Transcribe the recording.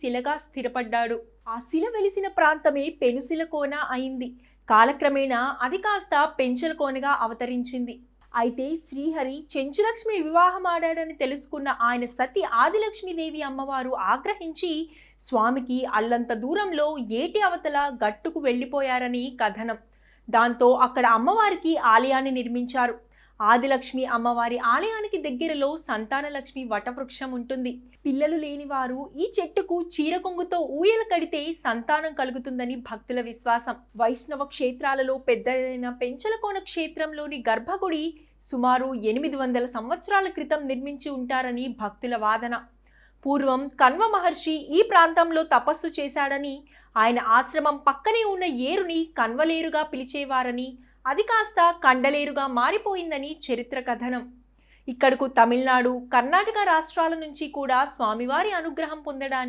శిలగా స్థిరపడ్డాడు. ఆ శిల వెలిసిన ప్రాంతమే పెనుశిల కోన అయింది. కాలక్రమేణా అది కాస్త పెంచల కోనగా అవతరించింది. అయితే శ్రీహరి చెంచులక్ష్మి వివాహం ఆడాడని తెలుసుకున్న ఆయన సతి ఆదిలక్ష్మీదేవి అమ్మవారు ఆగ్రహించి స్వామికి అల్లంత దూరంలో ఏటి అవతల గట్టుకు వెళ్ళిపోయారని కథనం. దాంతో అక్కడ అమ్మవారికి ఆలయాన్ని నిర్మించారు. ఆదిలక్ష్మి అమ్మవారి ఆలయానికి దగ్గరలో సంతానలక్ష్మి వటవృక్షం ఉంటుంది. పిల్లలు లేని వారు ఈ చెట్టుకు చీరకొంగుతో ఊయల కడితే సంతానం కలుగుతుందని భక్తుల విశ్వాసం. వైష్ణవ క్షేత్రాలలో పెద్దదైన పెంచలకోన క్షేత్రంలోని గర్భగుడి సుమారు ఎనిమిది వందల సంవత్సరాల క్రితం నిర్మించి ఉంటారని భక్తుల వాదన. పూర్వం కన్వ మహర్షి ఈ ప్రాంతంలో తపస్సు చేశాడని ఆయన ఆశ్రమం పక్కనే ఉన్న ఏరుని కన్వలేరుగా పిలిచేవారని అది కాస్త కండలేరుగా మారిపోయిందని చరిత్ర కథనం. ఇక్కడకు తమిళనాడు కర్ణాటక రాష్ట్రాల నుంచి కూడా స్వామివారి అనుగ్రహం పొందడానికి